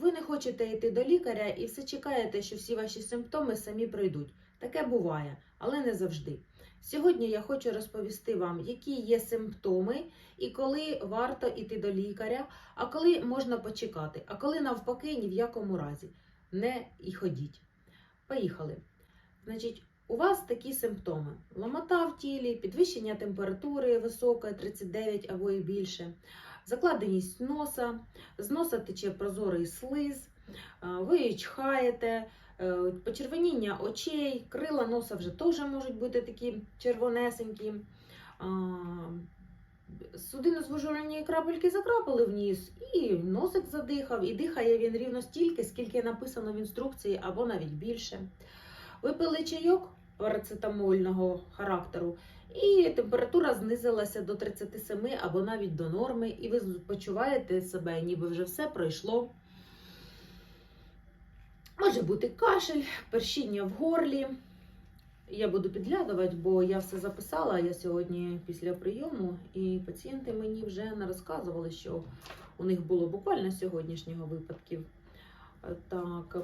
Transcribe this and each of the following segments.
Ви не хочете йти до лікаря і все чекаєте, що всі ваші симптоми самі пройдуть. Таке буває, але не завжди. Сьогодні я хочу розповісти вам, які є симптоми і коли варто йти до лікаря, а коли можна почекати, а коли навпаки ні в якому разі не і ходіть. Поїхали. Значить, у вас такі симптоми: ломота в тілі, підвищення температури висока, 39 або і більше, закладеність носа, з носа тече прозорий слиз, е, ви чхаєте, е, почервоніння очей, крила носа вже теж можуть бути такі червонесенькі. Судинозвужувальні крапельки закрапали в ніс, і носик задихав, і дихає він рівно стільки, скільки написано в інструкції, або навіть більше. Випили чайок парацетамольного характеру, і температура знизилася до 37 або навіть до норми, і ви почуваєте себе, ніби вже все пройшло. Може бути кашель, першіння в горлі. Я буду підглядувати, бо я все записала. Я сьогодні після прийому, і пацієнти мені вже не розказували, що у них було буквально сьогоднішнього випадків. Так.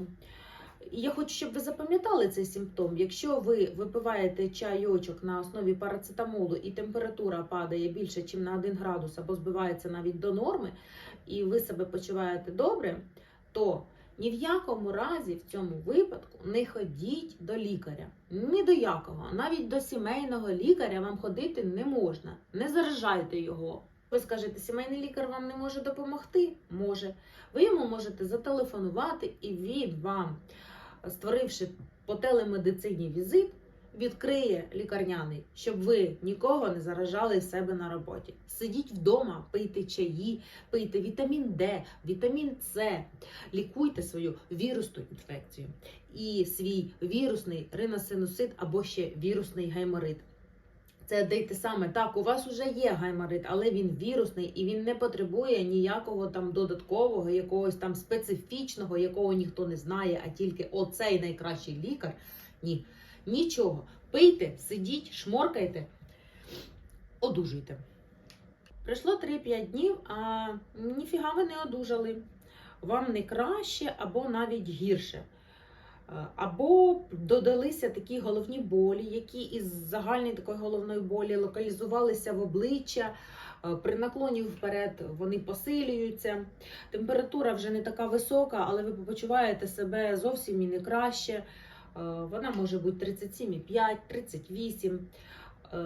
Я хочу, щоб ви запам'ятали цей симптом. Якщо ви випиваєте чайочок на основі парацетамолу і температура падає більше, ніж на 1 градус, або збивається навіть до норми, і ви себе почуваєте добре, то ні в якому разі в цьому випадку не ходіть до лікаря. Ні до якого, навіть до сімейного лікаря вам ходити не можна. Не заражайте його. Ви скажете, сімейний лікар вам не може допомогти? Може. Ви йому можете зателефонувати, і він вам, створивши по телемедицині візит, відкриє лікарняний, щоб ви нікого не заражали себе на роботі. Сидіть вдома, пийте чаї, пийте вітамін Д, вітамін С, лікуйте свою вірусну інфекцію і свій вірусний риносинусит або ще вірусний гайморит. Це де й те саме. Так, у вас вже є гайморит, але він вірусний і він не потребує ніякого там додаткового, якогось там специфічного, якого ніхто не знає, а тільки оцей найкращий лікар. Ні, нічого. Пийте, сидіть, шморкайте, одужуйте. Пройшло 3-5 днів, а ніфіга ви не одужали. Вам не краще або навіть гірше. Е, Або додалися такі головні болі, які із загальної такої головної болі локалізувалися в обличчя. Е, При наклоні вперед вони посилюються. Температура вже не така висока, але ви почуваєте себе зовсім і не краще. Е, Вона може бути 37,5, 38. Е,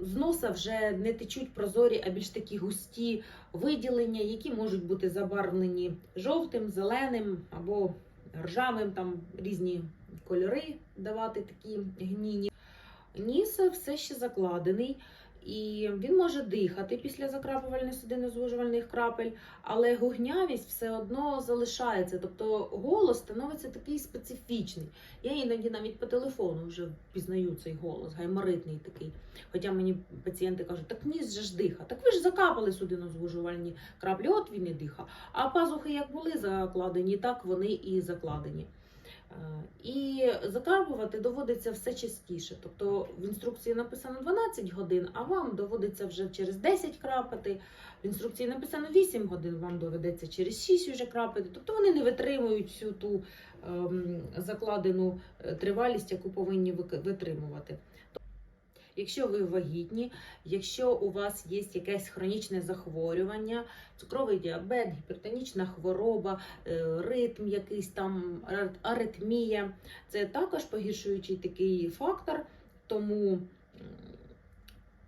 З носа вже не течуть прозорі, а більш такі густі виділення, які можуть бути забарвлені жовтим, зеленим або ржавим, там різні кольори давати такі гніні. Ніс все ще закладений, і він може дихати після закрапувальних судинозвужувальних крапель, але гугнявість все одно залишається. Тобто голос становиться такий специфічний. Я іноді навіть по телефону вже пізнаю цей голос, гайморитний такий. Хоча мені пацієнти кажуть, так ніс же ж диха. Так ви ж закапали судинозвужувальні краплі, от він і диха. А пазухи як були закладені, так вони і закладені. Е, І закарбувати доводиться все частіше. Тобто в інструкції написано 12 годин, а вам доводиться вже через 10 крапати. В інструкції написано 8 годин, вам доведеться через 6 вже крапати. Тобто вони не витримують всю ту ем, закладену е, тривалість, яку повинні витримувати. Якщо ви вагітні, якщо у вас є якесь хронічне захворювання, цукровий діабет, гіпертонічна хвороба, е, ритм якийсь там, ар- аритмія, це також погіршуючий такий фактор, тому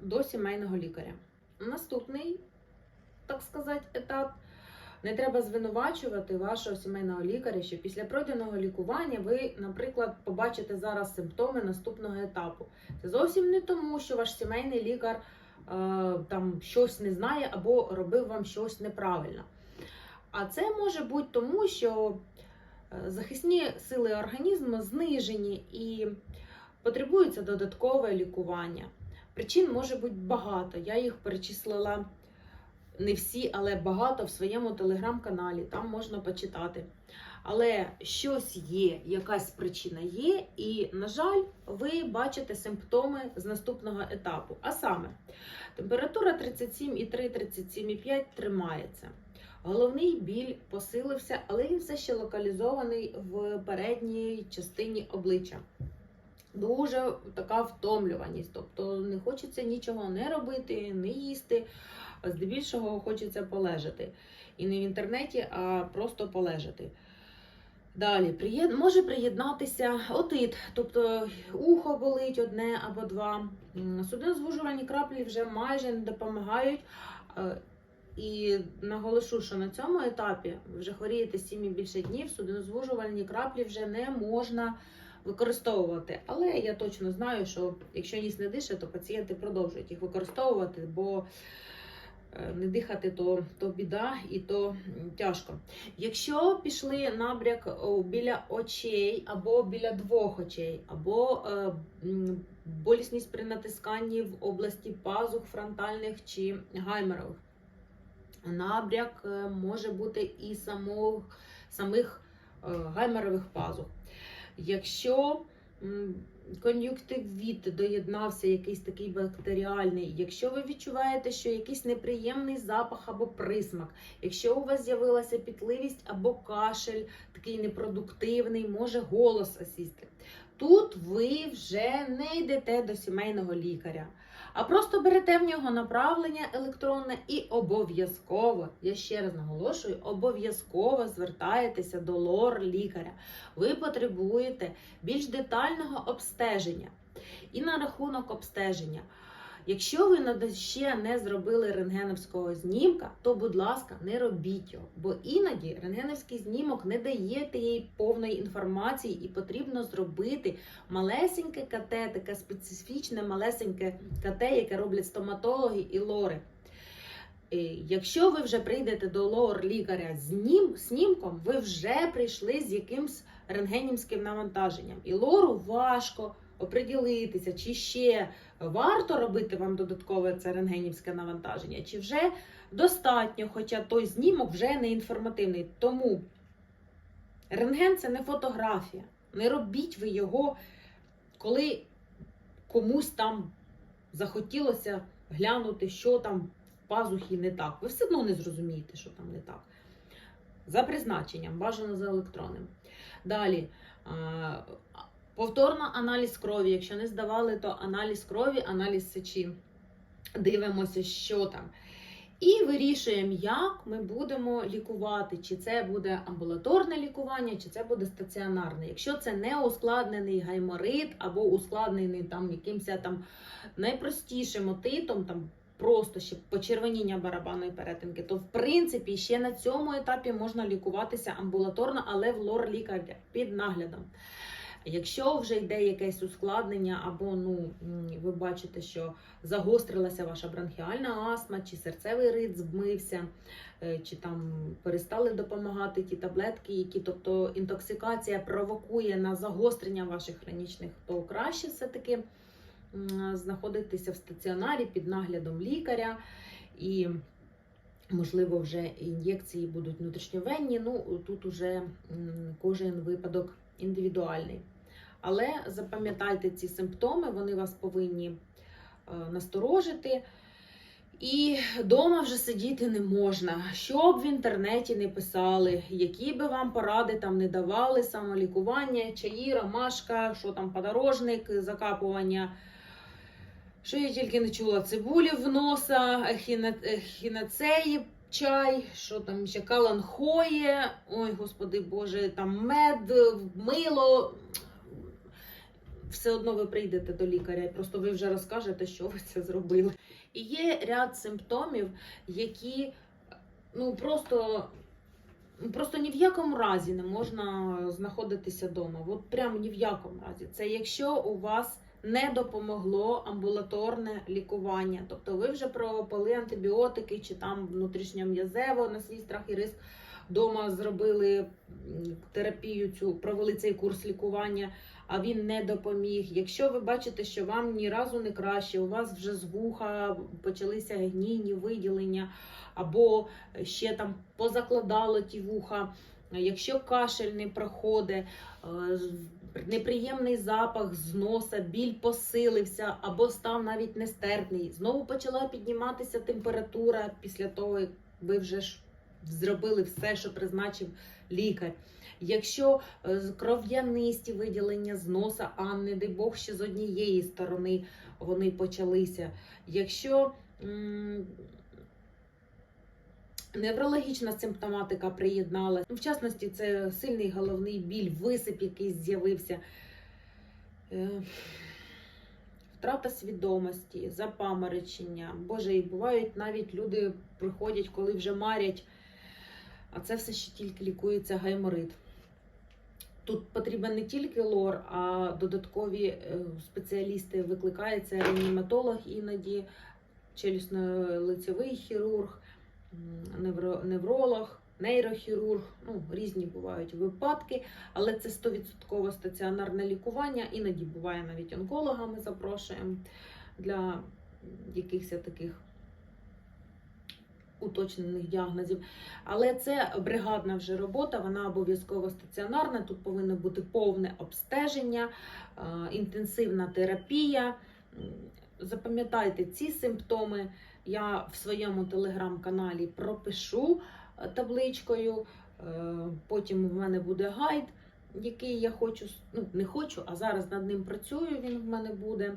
до сімейного лікаря. Наступний, так сказати, етап. Не треба звинувачувати вашого сімейного лікаря, що після пройденого лікування ви, наприклад, побачите зараз симптоми наступного етапу. Це зовсім не тому, що ваш сімейний лікар е, там щось не знає або робив вам щось неправильно. А це може бути тому, що е, захисні сили організму знижені і потребується додаткове лікування. Причин може бути багато. Я їх перечислила не всі, але багато в своєму телеграм-каналі. Там можна почитати. Але щось є, якась причина є, і, на жаль, ви бачите симптоми з наступного етапу. А саме, температура 37,3-37,5 тримається. Головний біль посилився, але він все ще локалізований в передній частині обличчя. Дуже така втомлюваність, тобто не хочеться нічого не робити, не їсти. А Здебільшого хочеться полежати. І не в інтернеті, а просто полежати. Далі приєд... може приєднатися отит, тобто ухо болить одне або два. Судинозвужувальні краплі вже майже не допомагають. Е, І наголошу, що на цьому етапі вже хворієте 7 і більше днів, судинозвужувальні краплі вже не можна використовувати. Але я точно знаю, що якщо ніс не дише, то пацієнти продовжують їх використовувати, бо не дихати то, то біда і то тяжко. Якщо пішли набряк біля очей або біля двох очей, або е, болісність при натисканні в області пазух фронтальних чи гайморових, набряк е, може бути і самого, самих е, гайморових пазух. Якщо кон'юктивіт доєднався, якийсь такий бактеріальний, якщо ви відчуваєте, що якийсь неприємний запах або присмак, якщо у вас з'явилася пітливість або кашель, такий непродуктивний, може голос осісти, тут ви вже не йдете до сімейного лікаря. А просто берете в нього направлення електронне і обов'язково, я ще раз наголошую, обов'язково звертаєтеся до лор-лікаря. Ви потребуєте більш детального обстеження. І на рахунок обстеження. Якщо ви ще не зробили рентгеновського знімка, то, будь ласка, не робіть його. Бо іноді рентгеновський знімок не дає тієї повної інформації, і потрібно зробити малесеньке КТ, таке специфічне малесеньке КТ, яке роблять стоматологи і лори. Е, Якщо ви вже прийдете до лор лікаря з нім, снімком, ви вже прийшли з якимсь рентгенівським навантаженням. І лору важко оприділитися, чи ще варто робити вам додаткове це рентгенівське навантаження, чи вже достатньо, хоча той знімок вже не інформативний. Тому рентген це не фотографія. Не робіть ви його, коли комусь там захотілося глянути, що там в пазухі не так. Ви все одно не зрозумієте, що там не так. За призначенням, бажано за електронним. Далі. Повторно аналіз крові. Якщо не здавали, то аналіз крові, аналіз сечі. Дивимося, що там. І вирішуємо, як ми будемо лікувати, чи це буде амбулаторне лікування, чи це буде стаціонарне. Якщо це не ускладнений гайморит або ускладнений там якимось там найпростішим отитом, там просто ще почервоніння барабанної перетинки, то в принципі ще на цьому етапі можна лікуватися амбулаторно, але в лор лікаря під наглядом. Якщо вже йде якесь ускладнення, або ну ви бачите, що загострилася ваша бронхіальна астма, чи серцевий рит збмився, е, чи там перестали допомагати ті таблетки, які, тобто інтоксикація провокує на загострення ваших хронічних, то краще все-таки знаходитися в стаціонарі під наглядом лікаря. І Можливо, вже ін'єкції будуть внутрішньовенні. Ну тут уже кожен випадок індивідуальний. Але запам'ятайте ці симптоми, вони вас повинні е, насторожити. І вдома вже сидіти не можна. Що б в інтернеті не писали, які би вам поради там не давали, самолікування, чаї, ромашка, що там подорожник, закапування. Що я тільки не чула, цибулі в носа, ехінацеї, чай, що там ще каланхоє, ой, господи Боже, там мед, мило. Все одно ви прийдете до лікаря, просто ви вже розкажете, що ви це зробили. І є ряд симптомів, які ну просто, просто ні в якому разі не можна знаходитися вдома. От прямо ні в якому разі. Це якщо у вас не допомогло амбулаторне лікування. Тобто ви вже пропили антибіотики чи там внутрішньом'язево на свій страх і риск вдома зробили терапію цю, провели цей курс лікування, а він не допоміг. Якщо ви бачите, що вам ні разу не краще, у вас вже з вуха почалися гнійні виділення, або ще там позакладало ті вуха. Якщо кашель не проходить, е, неприємний запах з носа, біль посилився або став навіть нестерпний. Знову почала підніматися температура після того, як ви вже ж зробили все, що призначив лікар. Якщо е, кров'янисті виділення з носа, а не дай Бог, ще з однієї сторони вони почалися. Якщо неврологічна симптоматика приєдналася, ну, в частності, це сильний головний біль, висип якийсь з'явився. Е, Втрата свідомості, запаморочення. Боже, і бувають навіть люди приходять, коли вже марять, а це все ще тільки лікується гайморит. Тут потрібен не тільки лор, а додаткові е, спеціалісти. Викликається реаніматолог іноді, челюсно-лицевий хірург, м, невро- невролог, нейрохірург. Ну, різні бувають випадки, але це 100% стаціонарне лікування. Іноді буває навіть онколога ми запрошуємо для якихось таких уточнених діагнозів. Але це бригадна вже робота, вона обов'язково стаціонарна. Тут повинно бути повне обстеження, е, інтенсивна терапія. Запам'ятайте ці симптоми. Я в своєму телеграм-каналі пропишу е, табличкою. Е, Потім в мене буде гайд, який я хочу, ну не хочу, а зараз над ним працюю. Він в мене буде.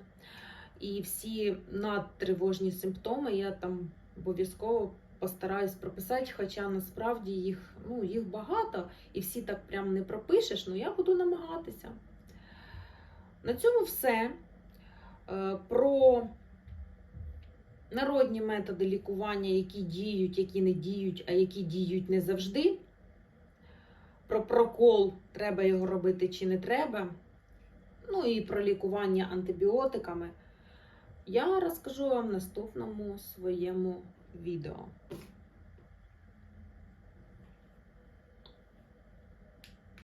І всі надтривожні симптоми я там обов'язково постараюсь прописати, хоча насправді їх, ну, їх багато, і всі так прям не пропишеш, ну я буду намагатися. На цьому все. Е, Про народні методи лікування, які діють, які не діють, а які діють не завжди. Про прокол, треба його робити чи не треба. Ну і про лікування антибіотиками. Я розкажу вам в наступному своєму відео.